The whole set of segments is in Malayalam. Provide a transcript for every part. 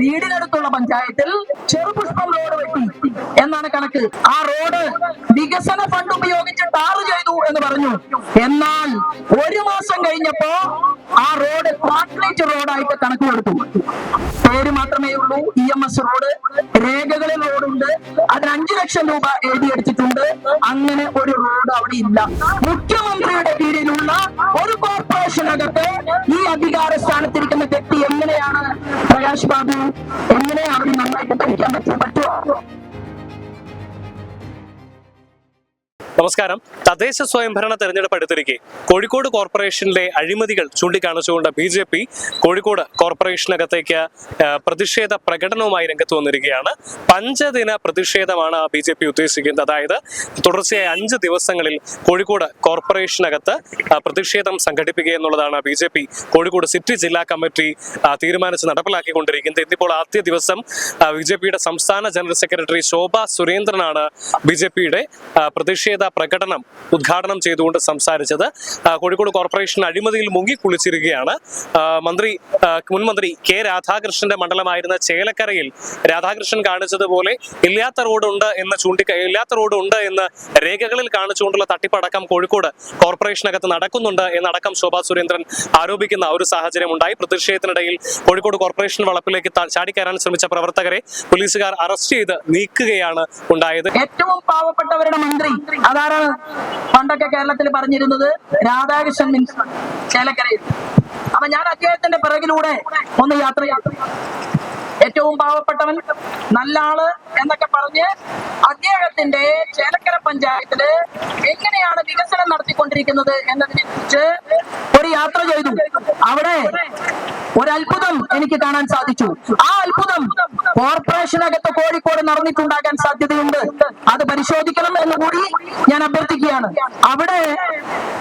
വീടിനടുത്തുള്ള പഞ്ചായത്തിൽ ചെറുപുഷ്പം റോഡ് വെട്ടി എന്നാണ് കണക്ക്. ആ റോഡ് വികസന ഫണ്ട് ഉപയോഗിച്ച് ടാർ ചെയ്തു എന്ന് പറഞ്ഞു. എന്നാൽ ഒരു മാസം കഴിഞ്ഞപ്പോ ആ റോഡ് കോൺക്രീറ്റ് റോഡായിട്ട് കണക്ക് കൊടുത്തു പേര് മാത്രമേ ഉള്ളൂ ഇ എം എസ് റോഡ് രേഖകളിൽ റോഡുണ്ട് അതിന് അഞ്ചു ലക്ഷം രൂപ എഴുതിയെടുത്തിട്ടുണ്ട് അങ്ങനെ ഒരു റോഡ് അവിടെ ഇല്ല. മുഖ്യമന്ത്രിയുടെ കീഴിലുള്ള ഒരു കോർപ്പറേഷനകത്ത് ഈ അധികാര സ്ഥാനത്തിരിക്കുന്ന വ്യക്തി എങ്ങനെയാണ് പ്രകാശ് ബാബു എങ്ങനെയാണ് ഇത് നന്നായിട്ട് ഭരിക്കാൻ പറ്റും പറ്റുമോ? നമസ്കാരം. തദ്ദേശ സ്വയംഭരണ തെരഞ്ഞെടുപ്പ് അടുത്തിരിക്കെ. കോഴിക്കോട് കോർപ്പറേഷനിലെ അഴിമതികൾ ചൂണ്ടിക്കാണിച്ചുകൊണ്ട് ബി ജെ പി കോഴിക്കോട് കോർപ്പറേഷനകത്തേക്ക് പ്രതിഷേധ പ്രകടനവുമായി രംഗത്ത് വന്നിരിക്കുകയാണ്. പഞ്ചദിന പ്രതിഷേധമാണ് ബി ജെ പി ഉദ്ദേശിക്കുന്നത്. അതായത് തുടർച്ചയായ അഞ്ച് ദിവസങ്ങളിൽ കോഴിക്കോട് കോർപ്പറേഷനകത്ത് പ്രതിഷേധം സംഘടിപ്പിക്കുക എന്നുള്ളതാണ് B J P Kozhikode city ജില്ലാ കമ്മിറ്റി തീരുമാനിച്ച് നടപ്പിലാക്കിക്കൊണ്ടിരിക്കുന്നത്. ഇന്നിപ്പോൾ ആദ്യ ദിവസം ബി ജെ പിയുടെ സംസ്ഥാന ജനറൽ സെക്രട്ടറി ശോഭ സുരേന്ദ്രനാണ് ബി ജെ പിയുടെ പ്രതിഷേധ പ്രകടനം ഉദ്ഘാടനം ചെയ്തുകൊണ്ട് സംസാരിച്ചത് കോഴിക്കോട് കോർപ്പറേഷൻ അഴിമതിയിൽ മുങ്ങി കുളിച്ചിരിക്കുകയാണ്. മന്ത്രി മുൻമന്ത്രി മുൻ മന്ത്രി കെ രാധാകൃഷ്ണന്റെ മണ്ഡലമായിരുന്ന ചേലക്കരയിൽ രാധാകൃഷ്ണൻ കാണിച്ചതുപോലെ ഇല്ലാത്ത റോഡുണ്ട് എന്ന് ചൂണ്ടി ഇല്ലാത്ത റോഡുണ്ട് എന്ന് രേഖകളിൽ കാണിച്ചുകൊണ്ടുള്ള തട്ടിപ്പടക്കം കോഴിക്കോട് കോർപ്പറേഷനകത്ത് നടക്കുന്നുണ്ട് എന്നടക്കം ശോഭാ സുരേന്ദ്രൻ ആരോപിക്കുന്ന ഒരു സാഹചര്യം ഉണ്ടായി പ്രതിഷേധത്തിനിടയിൽ കോഴിക്കോട് കോർപ്പറേഷൻ വളപ്പിലേക്ക് ചാടിക്കയറാൻ ശ്രമിച്ച പ്രവർത്തകരെ പോലീസുകാർ അറസ്റ്റ് ചെയ്ത് നീക്കുകയാണ് ഉണ്ടായത്. ഏറ്റവും പാവപ്പെട്ടവരുടെ മന്ത്രി അതാണ് പണ്ടൊക്കെ കേരളത്തിൽ പറഞ്ഞിരുന്നത് രാധാകൃഷ്ണൻ മിനിസ്റ്റർ. ചേലക്കരയിൽ അപ്പൊ ഞാൻ അദ്ദേഹത്തിന്റെ പിറകിലൂടെ ഒന്ന് യാത്ര ഏറ്റവും പാവപ്പെട്ടവൻ നല്ല ആൾ എന്നൊക്കെ പറഞ്ഞ് അദ്ദേഹത്തിന്റെ ചേലക്കര പഞ്ചായത്തിൽ എങ്ങനെയാണ് വികസനം നടത്തിക്കൊണ്ടിരിക്കുന്നത് എന്നതിനെ കുറിച്ച് ഒരു യാത്ര ചെയ്തു. അവിടെ ഒരു അത്ഭുതം എനിക്ക് കാണാൻ സാധിച്ചു. ആ അത്ഭുതം കോർപ്പറേഷനകത്ത് കോഴിക്കോട് നടന്നിട്ടുണ്ടാകാൻ സാധ്യതയുണ്ട്. അത് പരിശോധിക്കണം എന്ന് കൂടി ഞാൻ അഭ്യർത്ഥിക്കുകയാണ്. അവിടെ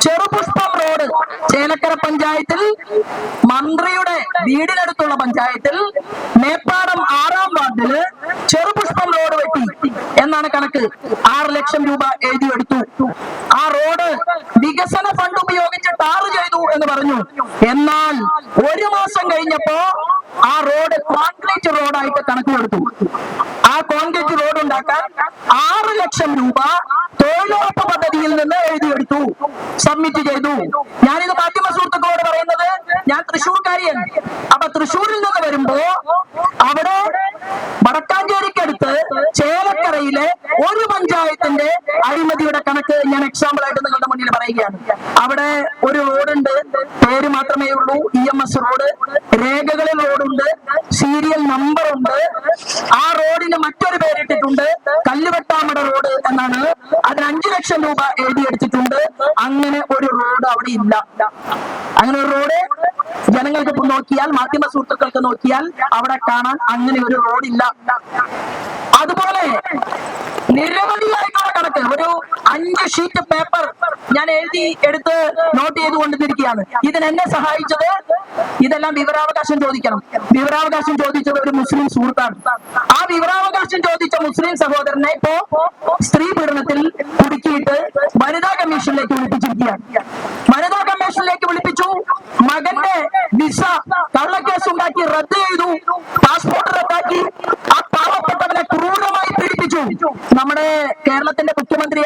ചെറുപുഷ്പം റോഡ് ചേലക്കര പഞ്ചായത്തിൽ മന്ത്രിയുടെ വീടിനടുത്തുള്ള പഞ്ചായത്തിൽ മേപ്പാടം ആറാം വാർഡിൽ ചെറുപുഷ്പം റോഡ് വെട്ടി എന്നാണ് കണക്ക്. ആറ് ലക്ഷം രൂപ എഴുതി എടുത്തു ആ റോഡ് വികസന ഫണ്ട് ഉപയോഗിച്ച് ടാർ ചെയ്തു എന്ന് പറഞ്ഞു. എന്നാൽ ഒരു മാസം കഴിഞ്ഞപ്പോ ആ റോഡ് കോൺക്രീറ്റ് റോഡായിട്ട് കണക്ക് കൊടുത്തു ആ കോൺക്രീറ്റ് റോഡ് ഉണ്ടാക്കാൻ ആറ് ലക്ഷം രൂപ തൊഴിലുറപ്പ് പദ്ധതിയിൽ നിന്ന് എഴുതിയെടുത്തു. സബ്മിറ്റ് ചെയ്തു. ഞാനിത് മാധ്യമ ഞാൻ തൃശ്ശൂർക്കാരിയൻ അപ്പൊ തൃശ്ശൂരിൽ നിന്ന് വരുമ്പോ അവിടെ വടക്കാഞ്ചേരിക്കടുത്ത് ചേലക്കരയിലെ ഒരു പഞ്ചായത്തിന്റെ അഴിമതിയുടെ കണക്ക് ഞാൻ എക്സാമ്പിൾ ആയിട്ട് നിങ്ങളുടെ മുന്നിൽ പറയുകയാണ്. അവിടെ ഒരു റോഡുണ്ട്. പേര് മാത്രമേ ഉള്ളൂ. E M S road. രേഖകളിൽ റോഡുണ്ട്. സീരിയൽ നമ്പർ ഉണ്ട്. ആ റോഡിന് മറ്റൊരു പേരിട്ടിട്ടുണ്ട്. കല്ലുവെട്ടാമട റോഡ് എന്നാണ്. അതിന് അഞ്ചു ലക്ഷം രൂപ എഴുതിയെടുത്തിട്ടുണ്ട്. അങ്ങനെ ഒരു റോഡ് അവിടെ ഇല്ല. അങ്ങനെ ഒരു റോഡ് ജനങ്ങൾക്ക് നോക്കിയാൽ മാധ്യമ സുഹൃത്തുക്കൾക്ക് നോക്കിയാൽ അവിടെ കാണാൻ അങ്ങനെ ഒരു റോഡ് ഇല്ല. അതുപോലെ നിരവധിയായിട്ടുള്ള കണക്ക്. ഒരു അഞ്ച് ഷീറ്റ് പേപ്പർ ഞാൻ എഴുതി എടുത്ത് നോട്ട് ചെയ്ത് കൊണ്ടിരിക്കുകയാണ് ഇതിന് എന്നെ സഹായിച്ചത് ഇതെല്ലാം വിവരാവകാശം ചോദിക്കണം. വിവരാവകാശം ചോദിച്ചത് ഒരു മുസ്ലിം സുഹൃത്താണ്. ആ വിവരാവകാശം ചോദിച്ച മുസ്ലിം സഹോദരനെ ഇപ്പോ സ്ത്രീ പീഡനത്തിൽ കുടുക്കിയിട്ട് വനിതാ കമ്മീഷനിലേക്ക് വിളിപ്പിച്ചിരിക്കുകയാണ്. വനിതാ കമ്മീഷനിലേക്ക് വിളിപ്പിച്ചു. മകന്റെ വിസ കള്ളക്കേസ് ഉണ്ടാക്കി റദ്ദ് ചെയ്തു. പാസ്പോർട്ട് റദ്ദാക്കി. ആ പാവപ്പെട്ടവനെ ക്രൂരമായി പീഡിപ്പിച്ചു. നമ്മുടെ കേരളത്തിന്റെ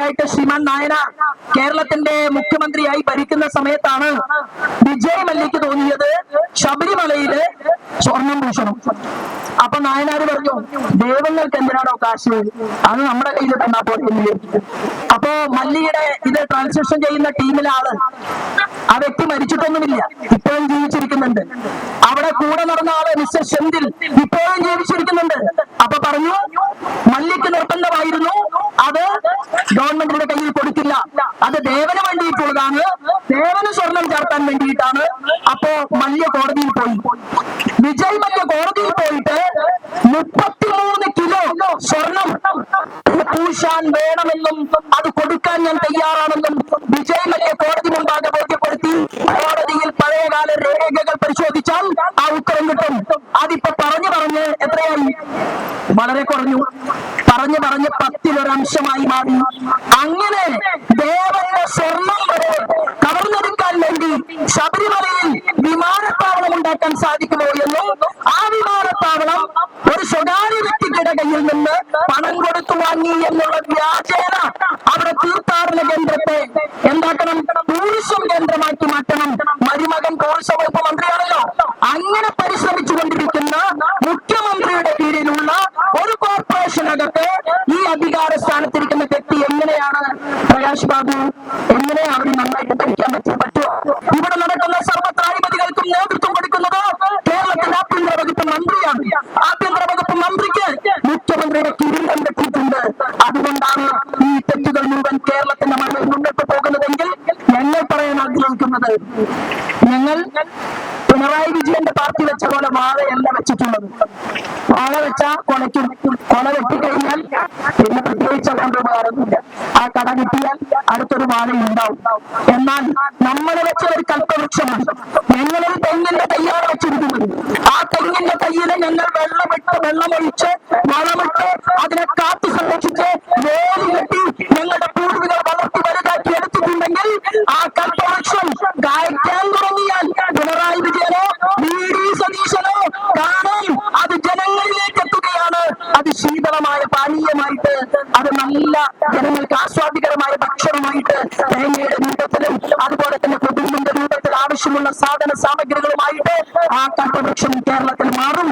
മുഖ്യമന്ത്രിയായിട്ട് ശ്രീമാൻ നായനാർ കേരളത്തിന്റെ മുഖ്യമന്ത്രിയായി ഭരിക്കുന്ന സമയത്താണ് വിജയ് മല്യക്ക് തോന്നിയത് ശബരിമലയിൽ സ്വർണം ഭൂഷണം അപ്പൊ നായനാര് പറഞ്ഞു ദേവങ്ങൾക്ക് എന്തിനാണോ കാശ്? അത് നമ്മുടെ കയ്യിൽ തന്നാ പോലെ. അപ്പോ മല്ലിയുടെ ഇത് ട്രാൻസാക്ഷൻ ചെയ്യുന്ന ടീമിലെ ആൾ ആ വ്യക്തി മരിച്ചിട്ടൊന്നുമില്ല ഇപ്പോഴും ജീവിച്ചിരിക്കുന്നുണ്ട്. അവിടെ കൂടെ നടന്ന ആൾ മിസ്റ്റർ ഷെന്തിൽ ഇപ്പോഴും ജീവിച്ചിരിക്കുന്നുണ്ട്. അപ്പൊ പറഞ്ഞു മല്ലിക്ക് നിർബന്ധമായിരുന്നു അത് ഗവൺമെന്റിന്റെ കയ്യിൽ കൊടുക്കില്ല. അത് ദേവന് വേണ്ടിയിട്ടുള്ളതാണ്. ദേവന് സ്വർണം ചേർത്താൻ വേണ്ടിയിട്ടാണ്. അപ്പോ മല്യ കോടതിയിൽ പോയി. വിജയ് മല്യ കോടതിയിൽ പോയിട്ട് മുപ്പത്തിമൂന്ന് കിലോ സ്വർണം പൂശാൻ വേണമെന്നും അത് കൊടുക്കാൻ ഞാൻ തയ്യാറാണെന്നും വിജയ് മല്യ കോടതി മുമ്പാകെ ബോധ്യപ്പെടുത്തി. കോടതിയിൽ പഴയകാല രേഖകൾ പരിശോധിച്ചാൽ ആ ഉത്തരം കിട്ടും. അതിപ്പോ പറഞ്ഞു പറഞ്ഞ് എത്രയായി? വളരെ കുറഞ്ഞു. പറഞ്ഞു പറഞ്ഞ് പത്തിലൊരംശമായി മാറി. അങ്ങനെ ദേവന്റെ സ്വർണം വരെ കവർന്നെടുക്കാൻ വേണ്ടി ശബരിമലയിൽ വിമാനത്താവളം ഉണ്ടാക്കാൻ സാധിക്കുമോ എന്ന് ആ വിമാനത്താവളം ഒരു സ്വകാര്യ വ്യക്തിയുടെ കയ്യിൽ നിന്ന് പണം കൊടുത്തു വാങ്ങി എന്നുള്ള വ്യാജേന അവിടെ തീർത്ഥാടന കേന്ദ്രത്തെ എന്താക്കണം? ടൂറിസം കേന്ദ്രമാക്കി മാറ്റണം. മരുമകൻ കോൺഗ്രസ് വകുപ്പ് മന്ത്രിയാണല്ലോ. അങ്ങനെ പരിശ്രമിച്ചുകൊണ്ടിരിക്കുന്ന മുഖ്യമന്ത്രിയുടെ കീഴിലുള്ള ഒരു കോർപ്പറേഷനകത്ത് ഈ അധികാര സ്ഥാനത്തിരിക്കുന്ന വ്യക്തി എങ്ങനെയാണ് പ്രകാശ് ബാബു? എങ്ങനെ അവർ നന്നായിട്ട് ഭരിക്കാൻ പറ്റും പറ്റുമോ ഇവിടെ നടക്കുന്ന സർവത്രാധിപതികൾക്കും നേതൃത്വം കൊടുക്കുന്നത് കേരളത്തിന്റെ ആഭ്യന്തര വകുപ്പ് മന്ത്രിയാണ്. ആഭ്യന്തര വകുപ്പ് മന്ത്രിക്ക് മുഖ്യമന്ത്രിയുടെ കിരീടം കിട്ടിയിട്ടുണ്ട് അതുകൊണ്ടാണ് ഈ തെറ്റുകൾ മുഴുവൻ കേരളത്തിന്റെ മണ്ണിൽ മുന്നോട്ട് പോകുന്നതെങ്കിൽ ഞങ്ങൾ പറയാൻ ആഗ്രഹിക്കുന്നത് ഞങ്ങൾ പിണറായി വിജയന്റെ പാർട്ടി വെച്ച പോലെ വാഴയല്ല വെച്ചിട്ടുള്ളത്. വാഴ വെച്ചാൽ കൊലയ്ക്കും കൊല വെട്ടിക്കഴിഞ്ഞാൽ പിന്നെ പ്രത്യേകിച്ച് അതുകൊണ്ട് ഉപകാരമൊന്നുമില്ല ആ കട കിട്ടിയാൽ അടുത്തൊരു വാഴ ഉണ്ടാവും. എന്നാൽ നമ്മൾ വെച്ച ഒരു കൽപ്പവൃക്ഷമാണ് ഞങ്ങളൊരു തെങ്ങിന്റെ തയ്യാണ് വെച്ചിരിക്കുന്നത്. ആ തെങ്ങിന്റെ തയ്യിൽ ഞങ്ങൾ വെള്ളമിട്ട് വെള്ളമൊഴിച്ച് വളമിട്ട് അതിനെ കാത്തു സംരക്ഷിച്ച് വേലി കെട്ടി ഞങ്ങളുടെ പൂർവികൾ വളർത്തി വലുതാക്കി എടുത്തിട്ടുണ്ടെങ്കിൽ ആ കൽപ്പവൃക്ഷം കായ്ക്കാൻ തുടങ്ങിയാൽ ജനങ്ങൾക്ക് ആസ്വാദികരമായ ഭക്ഷണമായിട്ട് തേങ്ങയുടെ രൂപത്തിലും അതുപോലെ തന്നെ കുടുംബിന്റെ രൂപത്തിൽ ആവശ്യമുള്ള സാധന സാമഗ്രികളുമായിട്ട് ആ കൽപ്പവൃക്ഷം കേരളത്തിൽ മാറും.